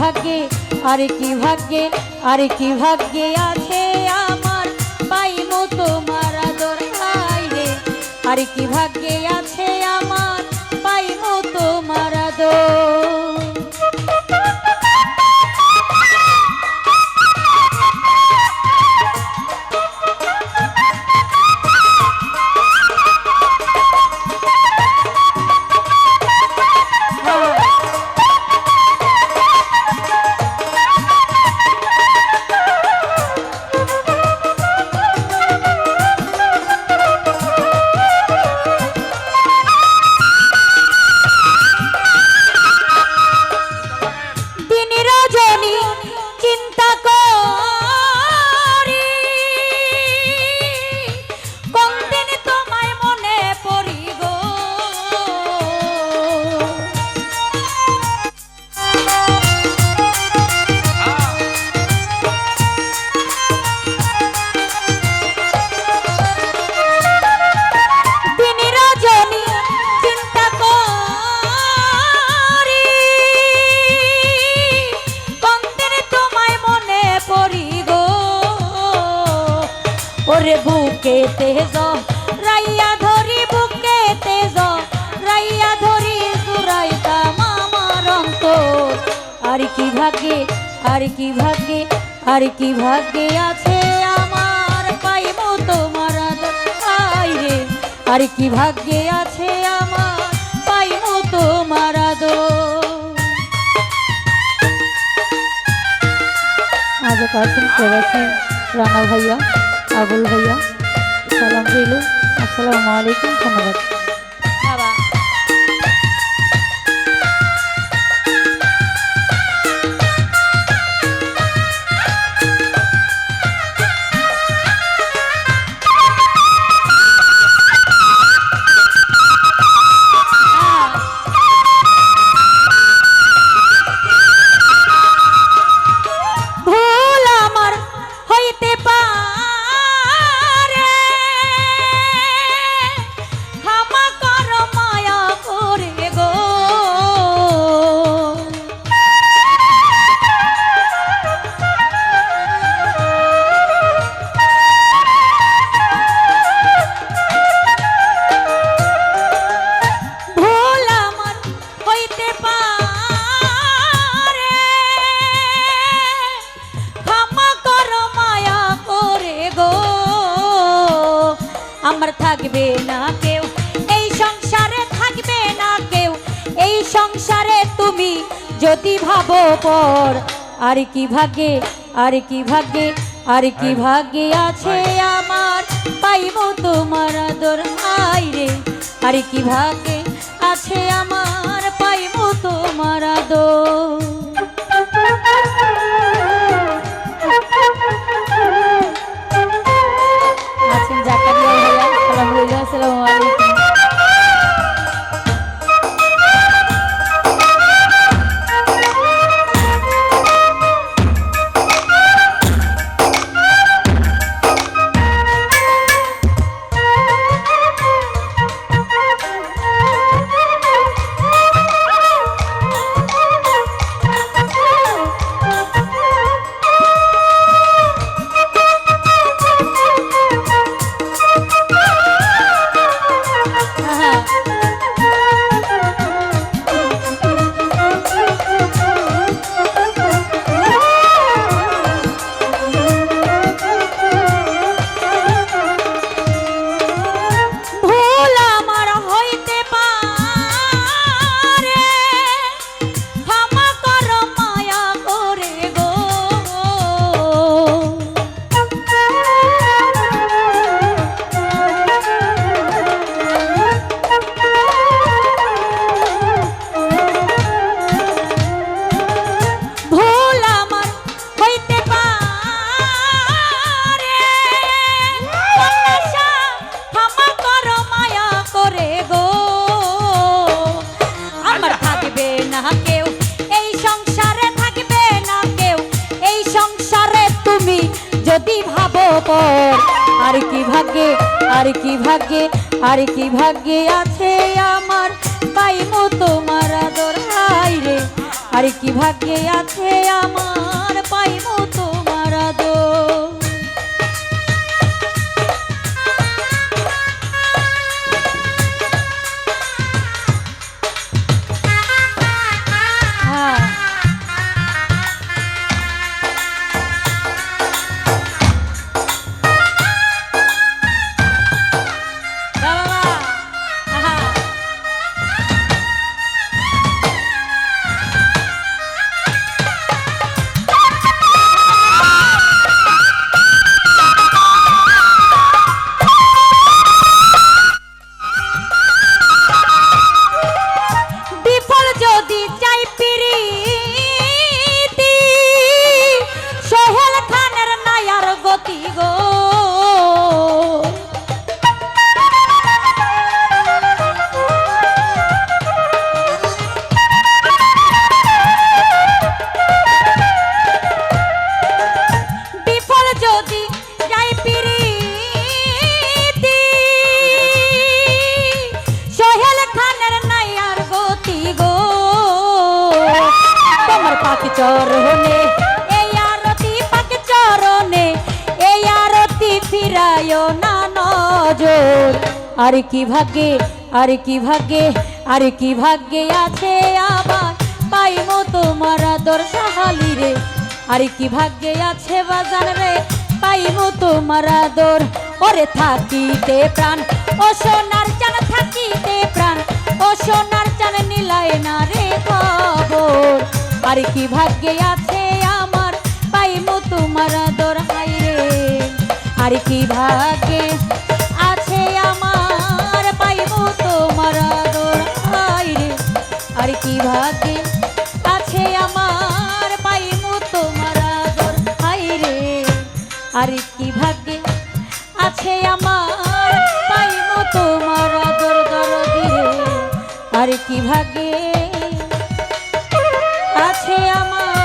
ভাগ্যে, আরে কি ভাগ্যে, আরে কি ভাগ্যে আছে আমার? পাইব তোমার আদর রে। আর কি ভাগ্যে আছে আমার ওরে বুকে তেজ, রাইয়া ধরি বুকে তেজ, রাইয়া ধরি জুরাইতা মামার অন্তর। আর কি ভাগ্যে, আর কি ভাগ্যে, আর কি ভাগ্যে আছে আমার পাইব তোমার আই রে, আর কি ভাগ্যে আছে আমার পাইব তোমার আজ কাছেন প্রবাসী রানা ভাইয়া। আবুল ভাইয়া। সালাম রইল। আসসালামু আলাইকুম ধন্যবাদ। থাকবে না কেউ এই সংসারে থাকবে না কেউ এই সংসারে তুমি যদি ভাবো পর আর কি ভাগ্যে আর কি ভাগ্যে আর কি ভাগ্যে আছে আমার পাইব তোমার আদর আই রে আর কি ভাগ্যে আছে আমার পাইব তোমার আদর। পর আর কি ভাগ্যে, আর আর কি ভাগ্যে, আর কি ভাগ্যে আছে আমার? পাইমো তোমার আদর হাই রে। আর কি ভাগ্যে আছে আমার? পাইমো তোমার আদর। পাখি চরণে, এই আরতি পাখি চরণে, এই আরতি ফিরায় না নজর। আর কি ভাগ্যে, আর কি ভাগ্যে, আর কি ভাগ্যে আছে আবার পাইমো তোমার আদর সাহালি রে। আর কি ভাগ্যে আছে বাজান রে পাইমো তোমার আদর। ওরে থাকিতে প্রাণ, ও সোনার চান থাকিতে প্রাণ, ও সোনার চান নিলায় না রে আর কি ভাগ্যে আছে আমার? পাইমো তোমার আদর হাই রে। আর কি ভাগ্যে আছে আমার? পাইমো তোমার আদর হাই রে। আর কি ভাগ্যে আছে আমার? পাইমু তোমার আদর হাই রে। আর কি ভাগ্যে আছে আমার? পাইমু তোমার আদর, দরদি রে। আর কি ভাগ্যে আছে আমার